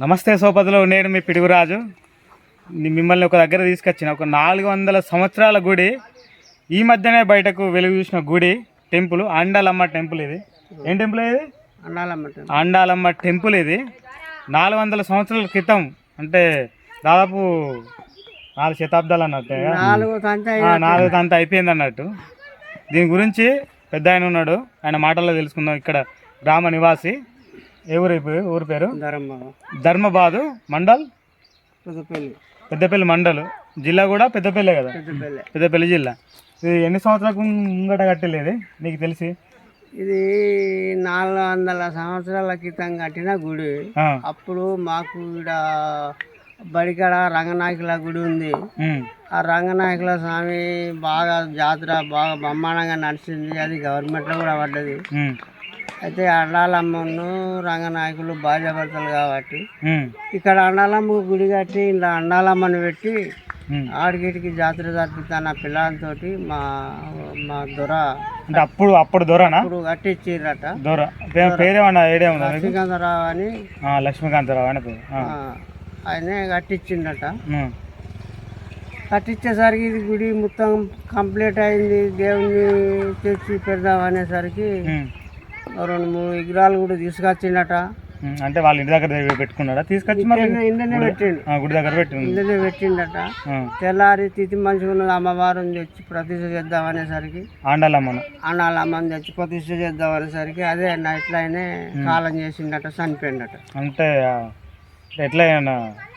నమస్తే సోపతిలో నేను మీ పిడుగురాజు. మిమ్మల్ని ఒక దగ్గర తీసుకొచ్చిన. ఒక నాలుగు వందల సంవత్సరాల గుడి. ఈ మధ్యనే బయటకు వెలుగు చూసిన గుడి టెంపుల్. అండాలమ్మ టెంపుల్ ఇది. ఏం టెంపుల్ ఇది? అన్నాలమ్మట అండాలమ్మ టెంపుల్ ఇది. నాలుగు వందల సంవత్సరాల క్రితం అంటే దాదాపు నాలుగు శతాబ్దాలు అన్నట్టు. నాలుగు తంత ఆ, నాలుగు అంత అయిపోయింది అన్నట్టు. దీని గురించి పెద్ద ఆయన ఉన్నాడు. ఆయన మాటల్లో తెలుసుకుందాం. ఇక్కడ గ్రామ నివాసి. ఏ ఊరి ఊరి పేరు? ధర్మబాదు మండల్? పుదుపల్లి పెద్దపల్లి మండల్. జిల్లా కూడా పెద్దపల్లి కదా? పెద్దపల్లి. పెద్దపల్లి జిల్లా. ఇది ఎన్ని సంవత్సరాలకు ముంగట కట్టలేదు? నీకు తెలిసి? ఇది నాలుగు వందల సంవత్సరాల క్రితం కట్టిన గుడి. అప్పుడు మాకు ఇక్కడ బడికాడ రంగనాయకుల గుడి ఉంది. ఆ రంగనాయకుల స్వామి బాగా జాతర బాగా బ్రహ్మాండంగా నడిచింది. అది గవర్నమెంట్లో కూడా పడ్డది. అయితే అండాలమ్మను రంగనాయకులు భార్యాభర్తలు కాబట్టి ఇక్కడ అండాలమ్మ గుడి కట్టి ఇలా అండాలమ్మను పెట్టి. ఆడిగిటికి జాతర జరిపిస్తాను ఆ పిల్లలతోటి మా మా దొర అంటే అప్పుడు అప్పుడు దొరనా? ఇప్పుడు కట్టించిర్రట దొర. పేరేమన్నా ఉందా శ్రీకాంతరావు అని. లక్ష్మీకాంతరావు ఆ, ఆయనే కట్టించిండట కట్టించేసరికి ఇది గుడి మొత్తం కంప్లీట్ అయింది. దేవుణ్ణి తెచ్చి పెడదాం అనేసరికి రెండు మూడు విగ్రహాలు కూడా తీసుకొచ్చిండట. అంటే వాళ్ళ ఇంటి దగ్గర పెట్టుకున్నాడా తీసుకొచ్చి ఇందనే పెట్టిండు. గుడి దగ్గర పెట్టింది ఇందనే పెట్టిండట. తెల్లారి తిథి మంచిగా ఉన్నది అమ్మవారిని తెచ్చి ప్రతిష్ఠ చేద్దాం అనేసరికి. ఆండాలమ్మను. అన్నాలమ్మని తెచ్చి ప్రతిష్ఠ చేద్దాం అనేసరికి అదే నైట్లైనే కాలం చేసిండట చనిపోయిండట. అంటే ఎట్లా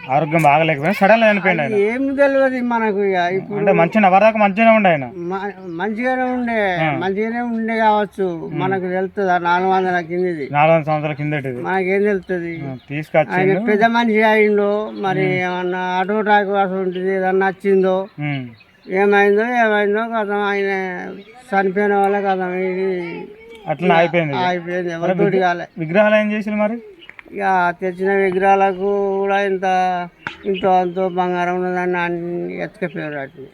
ఆరోగ్యం బాగలేకపోయినా సడన్ చనిపోయింది ఆయన. ఏం తెలియదు మనకు ఇక ఇప్పుడు అంటే మంచిగా వరదాకా మంచిగానే ఉండే ఆయన. మ- మంచిగానే ఉండే మంచిగానే ఉండే కావచ్చు మనకు తెలుస్తుంది నాలుగు వందల కిందిది? నాలుగు వందల సంవత్సరాల కిందటిది. మనకేం తెలుస్తుంది? తీసుకొచ్చి ఆయన పెద్ద మనిషి అయిందో మరి ఏమన్నా అటో టాకు ఉంటుంది ఏదన్నా వచ్చిందో ఉమ్, ఏమైందో ఏమైందో కదా ఆయన చనిపోయిన వాళ్ళ కదా ఇది. అట్లా అయిపోయింది అయిపోయింది ఎవరితోటి కాలే. విగ్రహాలు ఏం చేసింది మరి? ఇక తెచ్చిన విగ్రహాలకు కూడా ఇంత ఇంత అంతో బంగారం ఉన్నదాన్ని అన్ని ఎత్తుకపోయారు వాటిని.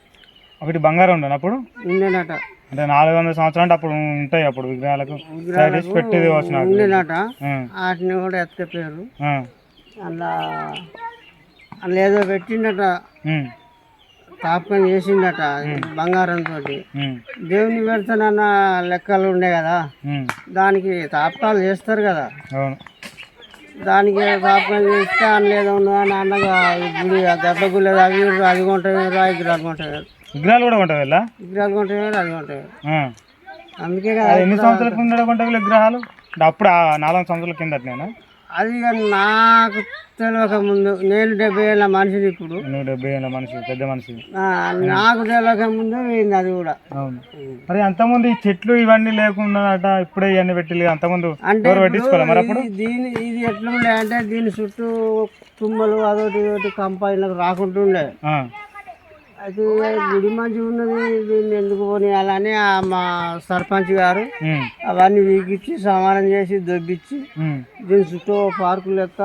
ఒకటి బంగారం ఉండను అప్పుడు? ఉండేనట. అంటే నాలుగు వందల సంవత్సరాలు అంటే అప్పుడు ఉంటాయి అప్పుడు విగ్రహాలకు. పెట్టేది వచ్చిన ఉండేనట. వాటిని కూడా ఎత్తుకపోయారు అలా అందులో ఏదో పెట్టిండట తాపకం చేసిండట బంగారంతో దేవుని పెడతానన్న లెక్కలు ఉండే కదా. దానికి తాపకాలు చేస్తారు కదా. అవును. దానికి అందులో ఏదో ఉన్నదా నాన్నగా గుడి దెబ్బ గుడి అవి అది కొంటారు విగ్రహాలు కొంటారు విగ్రహాలు కూడా ఉంటాయి వెళ్ళా? విగ్రహాలు కొంటారు అది కొంటారు అందుకే ఎన్ని సంవత్సరాల కింద కొంటాయి విగ్రహాలు? అప్పుడు ఆ నాలుగు సంవత్సరాల కింద నేను అది నాకు తెలియక ముందు. నేను డెబ్బై ఏళ్ళ మనిషిని ఇప్పుడు. నువ్వు డెబ్బై ఏళ్ళ మనిషి పెద్ద మనిషి. నాకు తెలియక ముందు పోయింది అది కూడా. అవును. మరి అంతకుముందు ఈ చెట్లు ఇవన్నీ లేకుండా అట ఇప్పుడే ఇవన్నీ పెట్టి అంతకుముందు అంటే పట్టించుకోవాలి మరి అప్పుడు? దీని ఇది ఎట్లా ఉండే అంటే దీని చుట్టూ తుమ్మలు అదొకటి ఇదొకటి కంపైనకు రాకుంటుండే. అయితే గుడి మంచిగా ఉన్నది దీన్ని ఎందుకు పోనీయాలని ఆ మా సర్పంచ్ గారు అవన్నీ వీకిచ్చి సమానం చేసి దొబ్బిచ్చి దీని చుట్టూ పార్కు లెక్క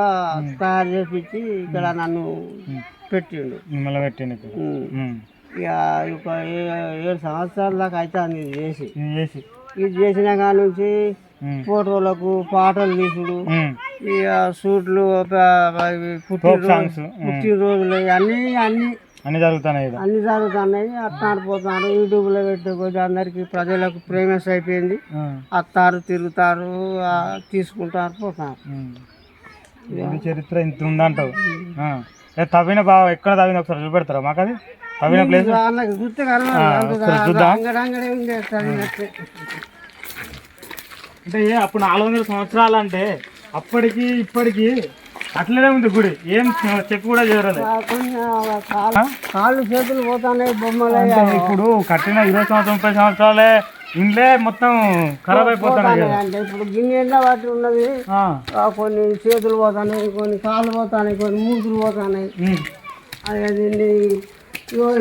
తయారు చేపించి ఇక్కడ నన్ను పెట్టిండు. ఉమ్, ఇక ఒక ఏడు సంవత్సరాల దాకా అవుతుంది ఇది చేసి. ఇది చేసి. ఇది చేసిన కాడ నుంచి ఫోటోలకు పాటలు తీసుడు. ఇక సూట్లు పుట్టినరోజులు అన్నీ అన్నీ అన్ని జరుగుతున్నాయి అన్ని జరుగుతున్నాయి. అత్తారు పోతున్నారు యూట్యూబ్లో పెట్టుకోవచ్చు. అందరికి ప్రజలకు ప్రేమస్ అయిపోయింది. అత్తారు తిరుగుతారు తీసుకుంటారు పోతారు. చరిత్ర ఇంత ఉందంటావు. తవ్విన బాగా ఎక్కడ తవ్విన ఒకసారి చూపెడతారా మాకు అది? తవ్విన ప్లేస్ చూద్దాం. అంటే అప్పుడు నాలుగు వందల సంవత్సరాలు అంటే అప్పటికి ఇప్పటికి అట్లనే ఉంది గుడి. ఏం చెప్పు కూడా ఆ కాళ్ళు చేతులు పోతున్నాయి బొమ్మలు ఇప్పుడు కట్టిన ఇరవై సంవత్సరం ముప్పై సంవత్సరాలే ఇండ్లే మొత్తం ఖరాబ్ అయిపోతున్నాయి కదా. అంటే ఇప్పుడు గిన్నె ఎండ బట్టి ఉన్నది. కొన్ని చేతులు పోతున్నాయి కొన్ని కాళ్ళు పోతున్నాయి కొన్ని మూతులు ఉమ్, అదే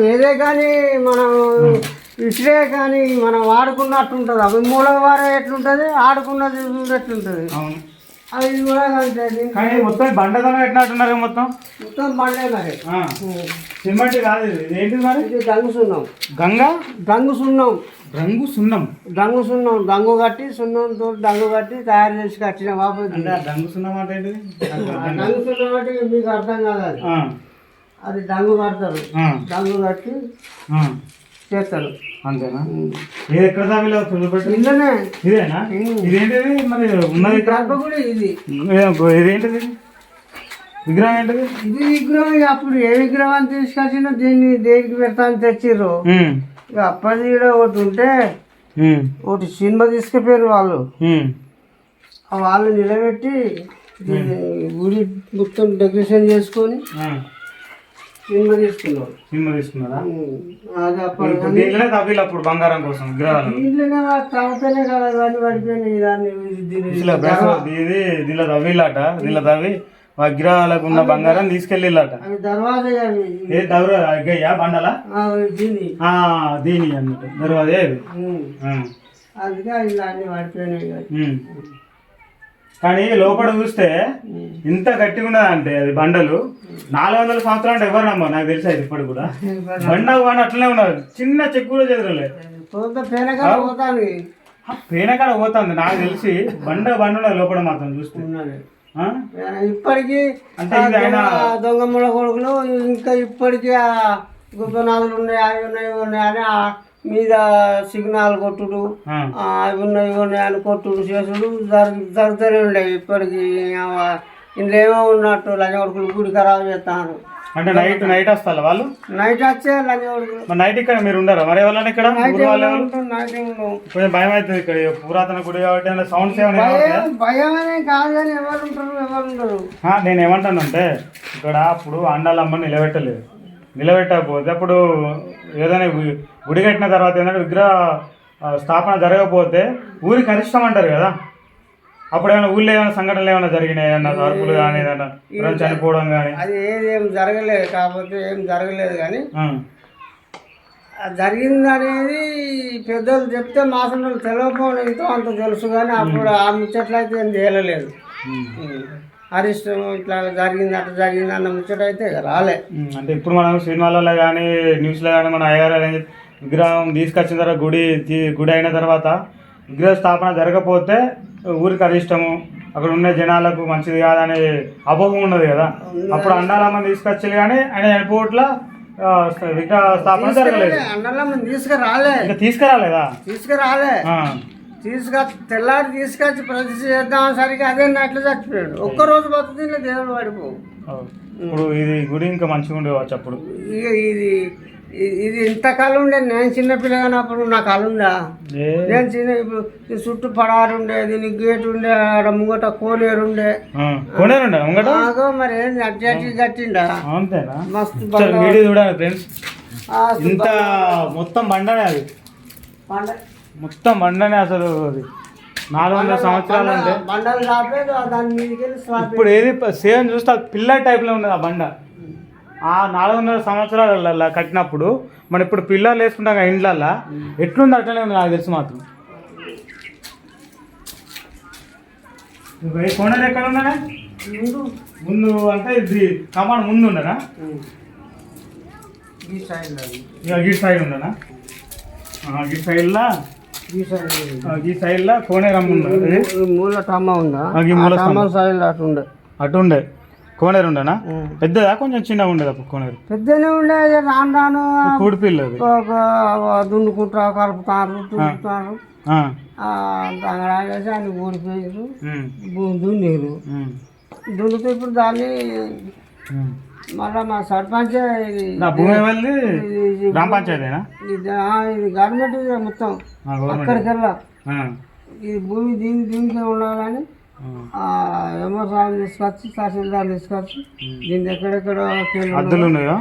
ఏదే కానీ మనం ఇసురే కానీ మనం వాడుకున్నట్టు ఉంటుంది అవి మూల వారే ఎట్లుంటుంది? ఆడుకున్నది ఎట్లుంటుంది? అవును. అది కూడా అంతే దీనికి కానీ మొత్తం బండదనం పెట్టినట్టున్నారు మొత్తం? మొత్తం బండే మరి. సిమెంట్ కాదు ఇది. ఏంటిది మరి? ఇది డంగు సున్నం. గంగా? డంగు సున్నం. రంగు సున్నం. డంగు సున్నం. డంగు కట్టి సున్నంతో డంగు కట్టి తయారు చేసి కట్టిన బాబు అంటే రంగు సున్నం అంటే ఏంటిది? డంగు సున్నం అంటే మీకు అర్థం కాదు అది. అది డంగు కడతారు. డంగు కట్టి. చేస్తారు. అంతేనా? ఇది ఎక్కడ ఇల్లనే ఇదేనా? ఇదేంటిది? మరి ఉన్నది గర్భగుడి ఇది ఇదేంటిది? విగ్రహం ఏంటిది? ఇది విగ్రహం అప్పుడు ఏ విగ్రహం తీసుకొచ్చినా దీన్ని దేనికి పెడతాను తెచ్చిర్రు? ఇక అప్పటి ఒకటి ఉంటే ఒకటి సినిమా తీసుకుపోయారు వాళ్ళు. వాళ్ళు నిలబెట్టి గుడి మొత్తం డెకరేషన్ చేసుకొని తీసుకున్నారా. అది అప్పుడు దీంట్లోనే అప్పుడు బంగారం కోసం విగ్రహాలు. దీంట్లోనే వాళ్ళు తవ్వుతేనే కదా ఇవన్నీ పడిపోయినాయి దాన్ని దీన్ని ఇట్లా బెస- ఇది దీనిలో తవ్విలాట దీనిలో తవ్వి విగ్రహాలకు ఉన్న బంగారం తీసుకెళ్ళిలాట దర్వాజా ఏ దౌర అగ్గయ్యా బండలా? దీని. అన్నట్టు దర్వాజే అది అందుకే ఇలా అన్ని పడిపోయినాయి. కానీ లోపల చూస్తే ఇంత గట్టిగా ఉన్నదంటే అది బండలు. నాలుగు వందల సంవత్సరాలు అంటే ఎవరు నమ్మరు? నాకు తెలిసి ఇప్పుడు కూడా. బండ బండ అట్లనే ఉన్నారు. చిన్న చెక్కు కూడా చెదరలే పేనకాడ పోతుంది. నాకు తెలిసి బండ బండ ఉన్నది లోపల మాత్రం చూస్తే. ఉన్నది? ఇప్పటికీ అంటే దొంగమ్మల కొడుకులు ఇంకా ఇప్పటికీ ఆ గుబ్బనాథులు ఉన్నాయి అవి ఉన్నాయి ఉన్నాయి అని మీద సిగ్నల్ కొట్టుడు అవి ఉన్నాయి ఉన్నాయి అని కొట్టుడు చేసుడు. జరుగు జరుగుతూనే ఉండేవి ఇప్పటికీ. ఇందులో ఏమో ఉన్నట్టు లంజ కొడుకులు గుడి ఖరాబ్ చేస్తాను అంటే నైట్ నైట్ వస్తారు వాళ్ళు? నైట్ వచ్చే లంజ కొడుకులు. మరి నైట్ ఇక్కడ మీరు ఉండరా? మరి ఎవరన్నా ఇక్కడ. కొంచెం భయం అవుతుంది ఇక్కడ పురాతన గుడి కాబట్టి సౌండ్స్? భయం అనే కాదు కానీ ఎవరు ఉంటారు ఎవరు ఉండరు. నేను ఏమంటానంటే ఇక్కడ అప్పుడు అండాలమ్మ నిలబెట్టలేదు. నిలబెట్టకపోతే అప్పుడు ఏదైనా గుడి కట్టిన తర్వాత ఏంటంటే విగ్రహ స్థాపన జరగకపోతే ఊరికి అరిష్టం అంటారు కదా. అప్పుడు ఏమైనా ఊళ్ళో ఏమైనా సంఘటనలు ఏమైనా జరిగినాయి? ఏమన్నా తలుపులు కానీ ఏదైనా చనిపోవడం కానీ అది ఏది ఏం జరగలేదు కాకపోతే ఏం జరగలేదు కానీ జరిగింది అనేది పెద్దలు చెప్తే మాసం తెలియకపోవడం ఎంతో అంత తెలుసు కానీ అప్పుడు ఆ ముచ్చట్లు అయితే ఏం చేయలేదు అరిష్టం ఇట్లా జరిగింది అట్లా జరిగింది అన్న ముచ్చట అయితే రాలే అంటే ఇప్పుడు మనం సినిమాలలో కానీ న్యూస్లో కానీ మన అయ్యారు అనేది విగ్రహం తీసుకొచ్చిన తర్వాత గుడి గుడి అయిన తర్వాత విగ్రహ స్థాపన జరగకపోతే ఊరికి అరిష్టము. అక్కడ ఉన్న జనాలకు మంచిది కాదనే అపోహం ఉన్నది కదా. అప్పుడు అండాలమ్మ తీసుకొచ్చి కానీ ఆయన చనిపోట్ల విగ్రహ స్థాపన జరగలేదు. అన్నలో మనం తీసుకురాలే. ఇంకా తీసుకురాలేదా? తీసుకురాలే. ఆ. తీసుకొచ్చి తెల్లారి తీసుకొచ్చి ప్రతిష్ఠ చేద్దాం సరిగ్గా అదే నట్లు చచ్చిపోయాడు. ఒక్క రోజు బతుకుతుంటే దేవుడు పడిపోవు. ఇప్పుడు ఇది గుడి ఇంకా మంచిగా ఉండేవచ్చు అప్పుడు ఇక ఇది ఇది ఇంత కాలం ఉండే. నేను చిన్న పిల్లగానప్పుడు నా కాలం ఉందా నేను చిన్న ఇప్పుడు చుట్టూ పడారు ఉండే దీని గేట్ ఉండే ఆడ ముంగట కోనేరు ఉండే. ఆగో మరి ఏంది అడ్జస్ట్ కట్టిండా? అంతేనా? మస్తు ఒకసారి వీడియో చూడండి ఫ్రెండ్స్. ఇంత మొత్తం బండనే అది. బండ- మొత్తం బండనే అసలు అది. నాలుగు వందల సంవత్సరాలు అంటే. ఇప్పుడు ఏది సేమ్ చూస్తే పిల్లర్ టైప్లో ఉన్నది ఆ బండ. ఆ నాలుగు వందల సంవత్సరాల కట్టినప్పుడు మనం ఇప్పుడు పిల్లర్లు వేసుకుంటాం కదా ఇండ్లల్లో ఎట్లుంది అట్లనే ఉంది నాకు తెలిసి మాత్రం. కోనర్ ఎక్కడ ఉన్నాడా ముందు. అంటే ఇది కమాండ్ ముందు ఉండనా ఈ సైడ్ ఈ సైడ్ ఉండనా ఈ సైడ్లో ఈ సైడ్ అది. ఈ సైడ్లో కోనేరం ఉన్నది? ఈ మూల టమ్మ ఉందా? మూల సైడ్ అటు ఉండే. అటు ఉండే. కోనేరు ఉండనా? పెద్దదా? కొంచెం చిన్నగా ఉండేది అప్పుడు కోనేరు? పెద్దనే ఉండే రాను రాను కూడి పిల్లది ఒక దున్నుకుంటా కలుపుతారు దున్నుతారు. అన్ని ఊడిపోయారు దున్నీరు దున్నితే ఇప్పుడు దాన్ని. మళ్ళా మా సర్పంచ్ గ్రామ పంచాయతీనా? ఇది గవర్నమెంట్ మొత్తం ఆ, గవర్నమెంట్. అక్కడికి వెళ్ళా ఆ, ఈ భూమి దీని దీనికే ఉండాలని సార్ తీసుకొచ్చి తహసీల్దార్ తీసుకొచ్చి దీన్ని ఎక్కడెక్కడ అద్దులు ఉన్నాయో?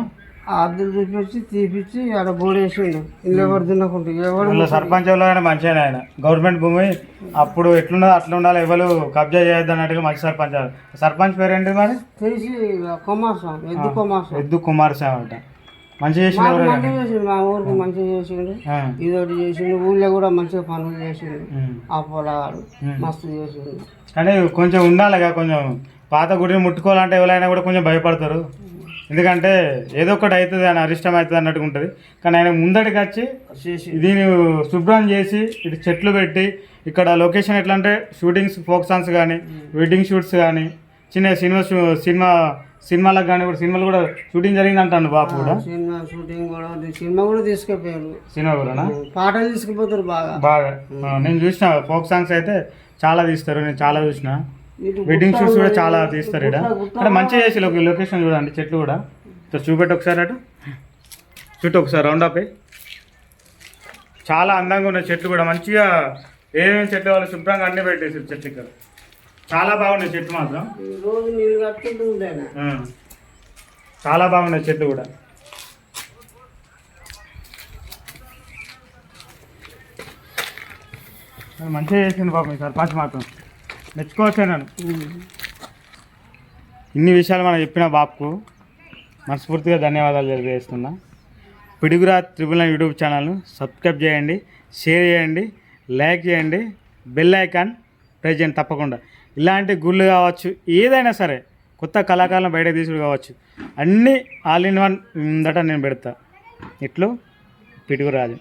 ఆ అద్దెలు చూపించి తీపిచ్చి ఆడ బోడేసిండు. ఇల్లు ఎవరు తినకుంటే ఎవరు సర్పంచ్ వాళ్ళు ఆయన గవర్నమెంట్ భూమి అప్పుడు ఎట్లున్నదో అట్లా ఉండాలి ఎవరు కబ్జా చేయొద్దు అన్నట్టుగా మంచి సర్పంచ్. సర్పంచ్ పేరు ఏంటి మరి? తెలిసి కొమాసం ఎద్దు కొమాసం ఎద్దు కుమార్ స్వామి అంట. మంచిగా చేసిన మాకు ఎవరు మంచిగా చేసిండు మా ఊరికి మంచిగా చేసిండు. ఇదొకటి చేసిండు ఊళ్ళో కూడా మంచిగా పనులు చేసిండు. ఆ ఉమ్. మస్తు చేసిండు. కానీ కొంచెం ఉండాలిగా కొంచెం పాత గుడిని ముట్టుకోవాలంటే ఎవరైనా కూడా కొంచెం భయపడతారు. ఎందుకంటే ఏదో ఒకటి అవుతుంది అని అరిష్టం అవుతుంది అన్నట్టుగా ఉంటుంది. కానీ ఆయన ముందటికి వచ్చి దీన్ని శుభ్రం చేసి ఇటు చెట్లు పెట్టి ఇక్కడ లొకేషన్ ఎట్లా అంటే షూటింగ్స్ ఫోక్ సాంగ్స్ కానీ వెడ్డింగ్ షూట్స్ కానీ చిన్న సినిమా సినిమా సినిమాలకు కానీ కూడా సినిమాలు కూడా షూటింగ్ జరిగింది అంటాను బాపు కూడా. సినిమా షూటింగ్ కూడా. సినిమా కూడా తీసుకుపోయారు. సినిమా కూడా పాటలు తీసుకుపోతారు బాగా. బాగా. నేను చూసిన ఫోక్ సాంగ్స్ అయితే చాలా తీస్తారు నేను చాలా చూసిన. వెడ్డింగ్ షూట్స్ కూడా. చాలా తీస్తారు ఇక్కడ ఇక్కడ మంచిగా చేసి లొకే- లొకేషన్ చూడండి చెట్లు కూడా. చూపెట్టి ఒకసారి అటు. చుట్టూ ఒకసారి రౌండ్ అప్ చాలా అందంగా ఉన్నాయి చెట్లు కూడా మంచిగా ఏమేమి చెట్లు వాళ్ళు శుభ్రంగా అన్ని పెట్టేసి చెట్లు ఇక్కడ. చాలా బాగున్నాయి చెట్లు మాత్రం. రోజు నీళ్ళు కట్టుకుంటుంది. చాలా బాగున్నాయి చెట్లు కూడా. మంచిగా చేసింది పాపం ఈ సర్పంచ్ మాత్రం. మెచ్చుకోవచ్చే నన్ను ఇన్ని విషయాలు మనం చెప్పిన బాపుకు మనస్ఫూర్తిగా ధన్యవాదాలు తెలియజేస్తున్నా. పిడుగురా త్రిబుల్ యూట్యూబ్ ఛానల్ను సబ్స్క్రైబ్ చేయండి షేర్ చేయండి లైక్ చేయండి బెల్ ఐకాన్ ప్రెస్ చేయండి తప్పకుండా. ఇలాంటి గుళ్ళు కావచ్చు ఏదైనా సరే కొత్త కళాకారులను బయట తీసుడు కావచ్చు అన్నీ ఆల్ ఇన్ వన్ ఉందట నేను పెడతా. ఇట్లు పిడుగురాజు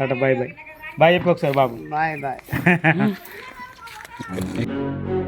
అట బాయ్ బాయ్ బాయ్ చెప్పు ఒకసారి బాబు. Bye bye